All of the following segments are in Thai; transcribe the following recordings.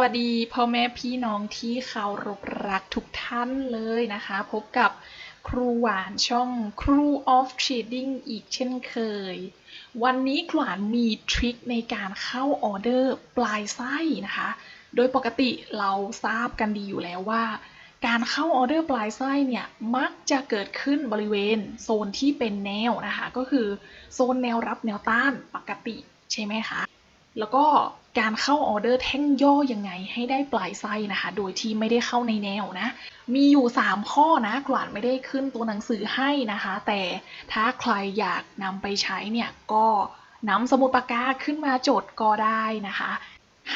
วัสดีพ่อแม่พี่น้องที่เคารพรักทุกท่านเลยนะคะ พบกับครูหวานช่องครู of trading อีกเช่นเคย วันนี้ครูหวานมีทริคในการเข้าออเดอร์ปลายไส้นะคะ โดยปกติเราทราบกันดีอยู่แล้วว่า การเข้าออเดอร์ปลายไส้เนี่ย มักจะเกิดขึ้นบริเวณโซนที่เป็นแนวนะคะ ก็คือโซนแนวรับแนวต้านปกติใช่ไหมคะ แล้วก็การเข้าออเดอร์แท่งย่อยังไงให้ได้ปลายไส้นะคะ โดยที่ไม่ได้เข้าในแนวนะ มีอยู่ 3 ข้อนะกลานไม่ได้ขึ้นตัวหนังสือให้นะคะ แต่ถ้าใครอยากนำไปใช้เนี่ยก็นำสมุดปากกาขึ้นมาจดก็ได้นะคะ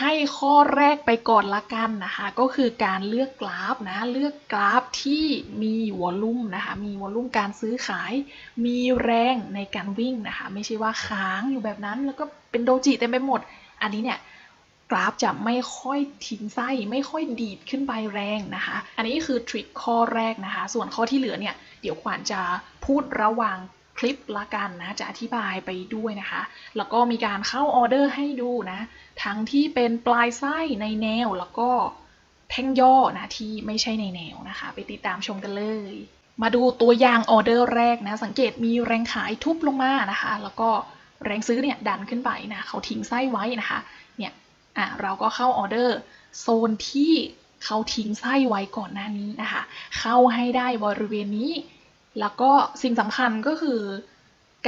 ให้ข้อแรกไปก่อนละกันนะคะ ก็คือการเลือกกราฟนะ เลือกกราฟที่มีวอลลุ่มนะคะ มีวอลลุ่มการซื้อขาย มีแรงในการวิ่งนะคะ ไม่ใช่ว่าค้างอยู่แบบนั้นแล้วก็ เป็นโดจิเต็มไปหมด อันนี้เนี่ยกราฟจะไม่ค่อยทิ้งไส้ไม่ค่อยดีดขึ้นไปแรงนะคะ อันนี้คือทริคข้อแรกนะคะ ส่วนข้อที่เหลือเนี่ย เดี๋ยวขวัญจะพูดระหว่างคลิปละกันนะ จะอธิบายไปด้วยนะคะ แล้วก็มีการเข้าออเดอร์ให้ดูนะ ทั้งที่เป็นปลายไส้ในแนวแล้วก็แท่งย่อนะที่ไม่ใช่ในแนวนะคะ ไปติดตามชมกันเลย มาดูตัวอย่างออเดอร์แรกนะ สังเกตมีแรงขายทุบลงมานะคะ แล้วก็ แรงซื้อเนี่ยดันขึ้นไปนะเขาทิ้งไส้ไว้นะคะเนี่ยอะเราก็เข้าออเดอร์โซนที่เขาทิ้งไส้ไว้ก่อนหน้านี้นะคะเข้าให้ได้บริเวณนี้ แล้วก็สิ่งสำคัญก็คือ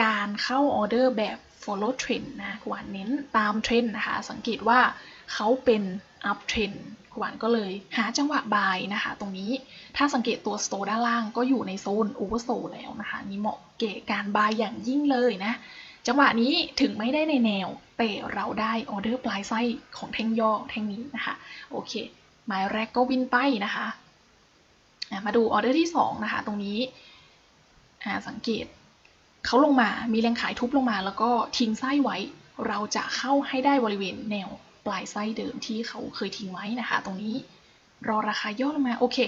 การเข้าออเดอร์แบบ follow trend นะกวานเน้นตามเทรนด์นะคะ สังเกตว่าเขาเป็น up trend กวานก็เลยหาจังหวะ buy นะคะ ตรงนี้ถ้าสังเกตตัว store ด้านล่างก็อยู่ในโซน oversold แล้วนะคะ นี่เหมาะเก๋การ buy อย่างยิ่งเลยนะ จังหวะนี้ถึงไม่ได้ในแนว แต่เราได้ออเดอร์ปลายไส้ของแท่งย่อแท่งนี้นะคะ โอเค หมายแรกก็วินไปนะคะมาดูออเดอร์ที่ 2 นะคะ ตรงนี้สังเกตเขาลงมามีแรงขายทุบลงมา แล้วก็ทิ้งไส้ไว้ เราจะเข้าให้ได้บริเวณแนวปลายไส้เดิมที่เขาเคยทิ้งไว้นะคะ ตรงนี้รอราคาย่อลงมาโอเค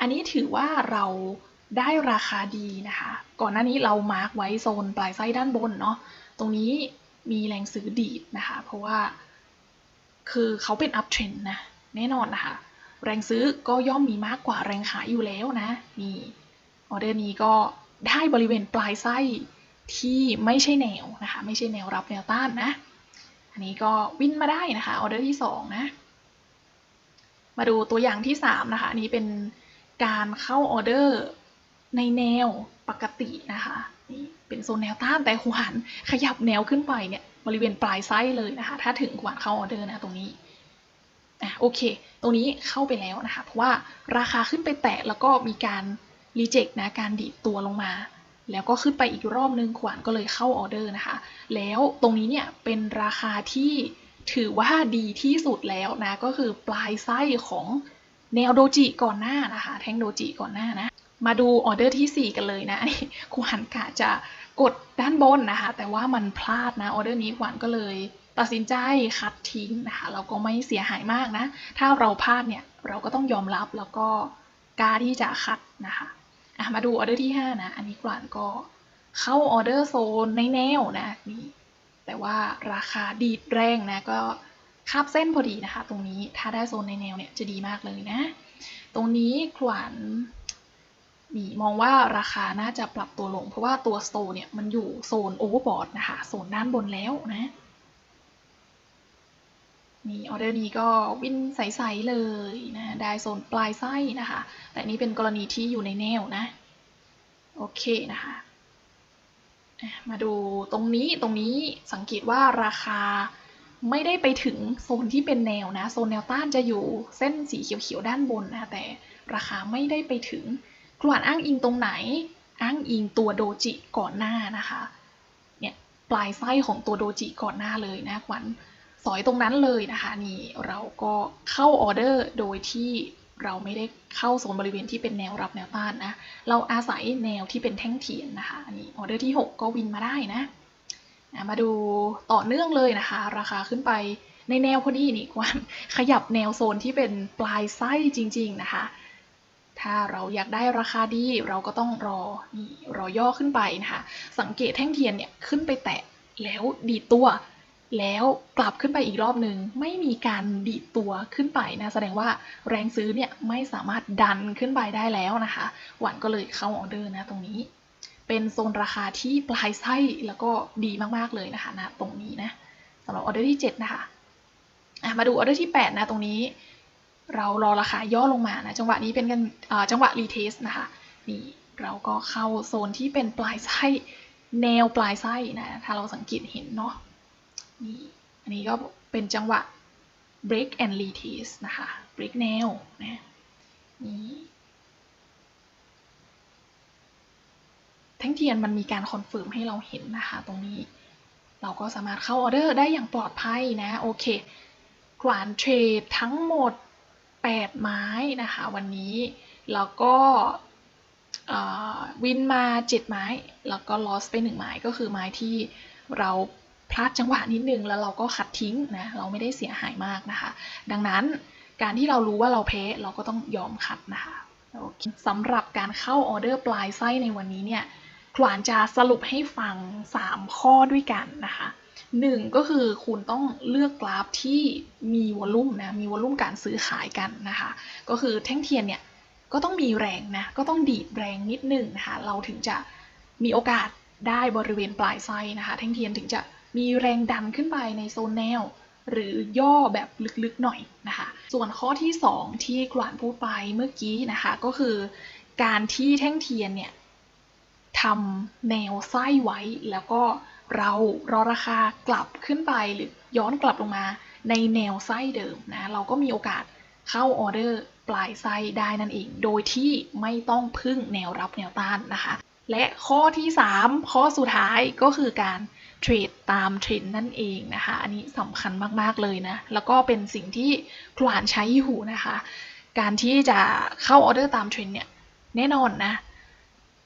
อันนี้ถือว่าเราได้ราคาดีนะคะ ก่อนหน้านี้เรามาร์กไว้โซนปลายไส้ด้านบนเนาะ ตรงนี้มีแรงซื้อดีดนะคะ เพราะว่าคือเขาเป็น up trend นะแน่นอนนะคะ แรงซื้อก็ย่อมมีมากกว่าแรงขายอยู่แล้วนะ นี่ออเดอร์นี้ก็ได้บริเวณปลายไส้ที่ไม่ใช่แนวนะคะ ไม่ใช่แนวรับแนวต้านนะ อันนี้ก็วินมาได้นะคะออเดอร์ที่ 2 นะ มาดูตัวอย่างที่ 3 นะคะ อันนี้เป็นการเข้าออเดอร์ในแนวปกตินะคะนี่ เป็นโซนแนวต้านแต่หวานขยับแนวขึ้นไปเนี่ยบริเวณปลายไส้เลยนะคะ ถ้าถึงหวานเข้าออเดอร์นะตรงนี้อะโอเค ตรงนี้เข้าไปแล้วนะคะ เพราะว่าราคาขึ้นไปแตะแล้วก็มีการรีเจ็คนะการดีดตัวลงมา แล้วก็ขึ้นไปอีกรอบนึงขวานก็เลยเข้าออเดอร์นะคะ แล้วตรงนี้เนี่ยเป็นราคาที่ถือว่าดีที่สุดแล้วนะ ก็คือปลายไส้ของแนวโดจิก่อนหน้านะคะ แท่งโดจิก่อนหน้านะ มาดูออเดอร์ที่ 4 กันเลยนะครูหันกะจะกดด้านบนนะคะ แต่ว่ามันพลาดนะออเดอร์นี้ขวัญก็เลยตัดสินใจคัดทิ้งนะคะเราก็ไม่เสียหายมากนะ ถ้าเราพลาดเนี่ยเราก็ต้องยอมรับแล้วก็กล้าที่จะคัดนะคะะมาดูออเดอร์ที่ 5 นะ อันนี้ขวัญก็เข้าออเดอร์โซนในแนวนะนี่แต่ว่าราคาดีดแรงนะก็คาบเส้นพอดีนะคะ ตรงนี้ถ้าได้โซนในแนวเนี่ยจะดีมากเลยนะ ตรงนี้ขวัญ มีมองว่าราคาน่าจะปรับตัวลง เพราะว่าตัวสโตเนี่ยมันอยู่โซนโอเวอร์บอร์ดนะคะ โซนด้านบนแล้วนะนี่ออเดอร์นี้ก็วิ่นใสๆเลยนะได้โซนปลายไส้นะคะ แต่นี้เป็นกรณีที่อยู่ในแนวนะ โอเคนะคะ มาดูตรงนี้ตรงนี้สังเกตว่าราคาไม่ได้ไปถึงโซนที่เป็นแนวนะ โซนแนวต้านจะอยู่เส้นสีเขียวๆด้านบนนะ แต่ราคาไม่ได้ไปถึง กลวนอ้างอิงตรงไหน อ้างอิงตัวโดจิก่อนหน้านะคะ เนี่ยปลายไส้ของตัวโดจิก่อนหน้าเลยนะขวัญสอยตรงนั้นเลยนะคะนี่เราก็เข้าออเดอร์โดยที่เราไม่ได้เข้าโซนบริเวณที่เป็นแนวรับแนวต้านนะ เราอาศัยแนวที่เป็นแท่งเทียนนะคะอันนี้ออเดอร์ที่ 6 ก็วินมาได้นะมาดูต่อเนื่องเลยนะคะ ราคาขึ้นไปในแนวพอดีนี่กวนขยับแนวโซนที่เป็นปลายไส้จริง ๆนะคะ ถ้าเราอยากได้ราคาดีเราก็ต้องรอนี่รอย่อขึ้นไปนะคะสังเกตแท่งเทียนเนี่ยขึ้นไปแตะแล้วดีตัว แล้วกลับขึ้นไปอีกรอบหนึ่งไม่มีการดีตัวขึ้นไปนะแสดงว่าแรงซื้อเนี่ยไม่สามารถดันขึ้นไปได้แล้วนะคะหวันก็เลยเข้าออเดอร์นะตรงนี้ เป็นโซนราคาที่ปลายไส้แล้วก็ดีมากๆเลยนะคะนะตรงนี้นะสำหรับออเดอร์ที่ 7 นะคะะมาดูออเดอร์ที่ 8 นะตรงนี้ เรารอราคาย่อลงมานะจังหวะนี้เป็นกันจังหวะรีเทสนะคะนี่เราก็เข้าโซนที่เป็นปลายไส้แนวปลายไส้นะถ้าเราสังเกตเห็นเนาะนี่อันนี้ก็เป็นจังหวะ break and retest นะคะ break แนวนะนี่แท่งเทียนมันมีการคอนเฟิร์มให้เราเห็นนะคะ ตรงนี้เราก็สามารถเข้าออเดอร์ได้อย่างปลอดภัยนะ โอเคกวานเทรดทั้งหมด 8 ไม้นะคะวันนี้ แล้วก็วินมา 7 ไม้ แล้วก็ลอสไป 1 ไม้ก็คือไม้ที่เราพลาดจังหวะนิดนึงแล้วเราก็ขัดทิ้งนะเราไม่ได้เสียหายมากนะคะ ดังนั้นการที่เรารู้ว่าเราแพ้เราก็ต้องยอมขัดนะคะสำหรับการเข้าออเดอร์ปลายไส้ในวันนี้เนี่ยขวานจะสรุปให้ฟัง 3 ข้อด้วยกันนะคะ หนึ่งก็คือคุณต้องเลือกกราฟที่มีวอลลุ่มนะมีวอลลุ่มการซื้อขายกันนะคะ ก็คือแท่งเทียนเนี่ยก็ต้องมีแรงนะก็ต้องดีดแรงนิดนึงนะคะเราถึงจะมีโอกาสได้บริเวณปลายไส้นะคะ แท่งเทียนถึงจะมีแรงดันขึ้นไปในโซนแนว หรือย่อแบบลึกๆหน่อยนะคะ ส่วนข้อที่ 2 ที่กวานพูดไปเมื่อกี้นะคะก็คือ การที่แท่งเทียนเนี่ยทำแนวไส้ไว้แล้วก็ เรารอราคากลับขึ้นไปหรือย้อนกลับลงมาในแนวไส้เดิมนะ เราก็มีโอกาสเข้าออเดอร์ปลายไส้ได้นั่นเอง โดยที่ไม่ต้องพึ่งแนวรับแนวต้านนะคะ และข้อที่ 3 ข้อสุดท้ายก็คือการเทรดตามเทรนด์นั่นเองนะคะ อันนี้สำคัญมาก ๆ เลยนะ แล้วก็เป็นสิ่งที่ขวานใช้อยู่นะคะ การที่จะเข้าออเดอร์ตามเทรนด์เนี่ยแน่นอนนะ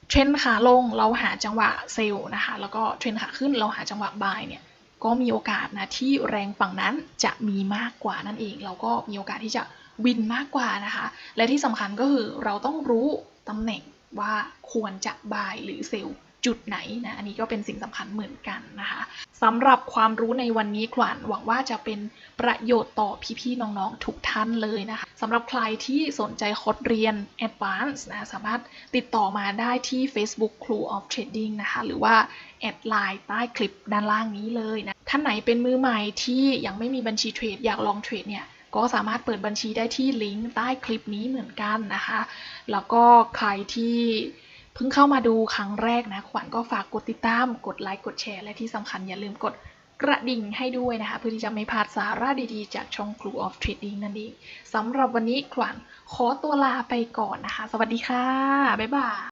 เทรนด์ขาลงเราหาจังหวะเซลล์นะคะ แล้วก็เทรนด์ขาขึ้นเราหาจังหวะบายเนี่ยก็มีโอกาสนะที่แรงฝั่งนั้นจะมีมากกว่านั่นเอง เราก็มีโอกาสที่จะวินมากกว่านะคะ และที่สำคัญก็คือเราต้องรู้ตำแหน่งว่าควรจะบายหรือเซลล์ จุดไหนนะอันนี้ก็เป็นสิ่งสำคัญเหมือนกันนะคะสำหรับความรู้ในวันนี้ขวัญหวังว่าจะเป็นประโยชน์ต่อพี่ๆน้องๆทุกท่านเลยนะคะสำหรับใครที่สนใจคอร์สเรียน Advance นะสามารถติดต่อมาได้ที่ Facebook Crew of Trading นะคะหรือว่าแอดไลน์ใต้คลิปด้านล่างนี้เลยนะท่านไหนเป็นมือใหม่ที่ยังไม่มีบัญชีเทรดอยากลองเทรดเนี่ยก็สามารถเปิดบัญชีได้ที่ลิงก์ใต้คลิปนี้เหมือนกันนะคะ แล้วก็ใครที่ เพิ่งเข้ามาดูครั้งแรกนะ ขวัญก็ฝากกดติดตาม กดไลค์กดแชร์ และที่สำคัญอย่าลืมกดกระดิ่งให้ด้วยนะคะ เพื่อที่จะไม่พลาดสาระดีๆ จากช่อง Crew of Trading นั่นเองสำหรับวันนี้ขวัญขอตัวลาไปก่อนนะคะ สวัสดีค่ะ บ๊ายบาย